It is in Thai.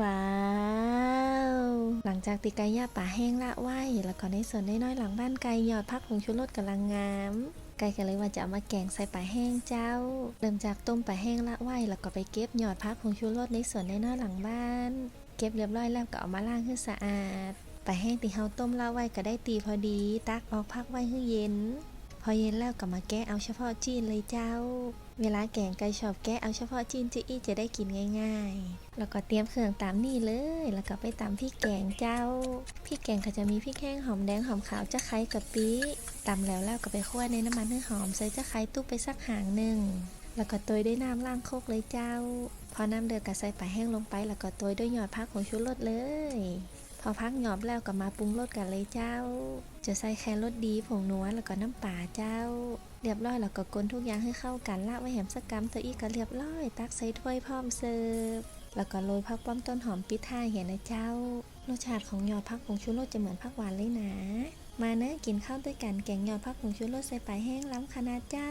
ว้าวหลังจากตีไก่ยาป่าแห้งละไว้แล้วก็ในส่วนน้อยๆหลังบ้านไก่หยอดพักผงชูรสกำลังงามไก่ก็เลยว่าจะเอามาแกงใส่ป่าแห้งเจ้า เริ่มจากต้มป่าแห้งละไว้แล้วก็ไปเก็บหยอดพักผงชูรสในส่วนน้อยๆหลังบ้าน เก็บเรียบร้อยแล้วก็เอามาล้างให้สะอาดป่าแห้งที่เฮาต้มละไว้ก็ได้ตีพอดี ตักออกพักไว้ให้เย็น อเย็นแล้วก็มาแกะเอาเฉพาะจีนเลยเจ้า เวลาแกงไก่ชอบแกะเอาเฉพาะจีนจะอี้จะได้กินง่าย ๆ แล้วก็เตรียมเครื่องตามนี่เลย แล้วก็ไปตามพริกแกงเจ้าพริกแกงก็จะมีพริกแห้งหอมแดงหอมขาวจะไคร้กะปิตำแล้วแล้วก็ไปคั่วในน้ำมันให้หอมใส่จะไคร้ตุ๊บไปสักหางหนึ่งแล้วก็โตยด้วยน้ำล้างโคกเลยเจ้า พอน้ำเดือดก็ใส่ปลาแห้งลงไป แล้วก็โตยด้วยหยอดพักของชูรสเลย พอพักหยอบแล้วก็มาปรุงรสกันเลยเจ้า จะใส่แครสดีผงนัวแล้วก็น้ำป่าเจ้า เรียบร้อยแล้วก็กลนทุกอย่างให้เข้ากันละไว้แหมสักกำตัวอีกก็เรียบร้อย ตักใส่ถ้วยพร้อมเสิร์ฟแล้วก็โรยผักป้อมต้นหอมปิดท้ายเห็นนะเจ้ารสชาติของยอดผักผงชูรสจะเหมือนผักหวานเลยนะ มาเนอกินข้าวด้วยกันแกงยอดผักผงชูรสใส่ปลายแห้งล้ำขนาดเจ้า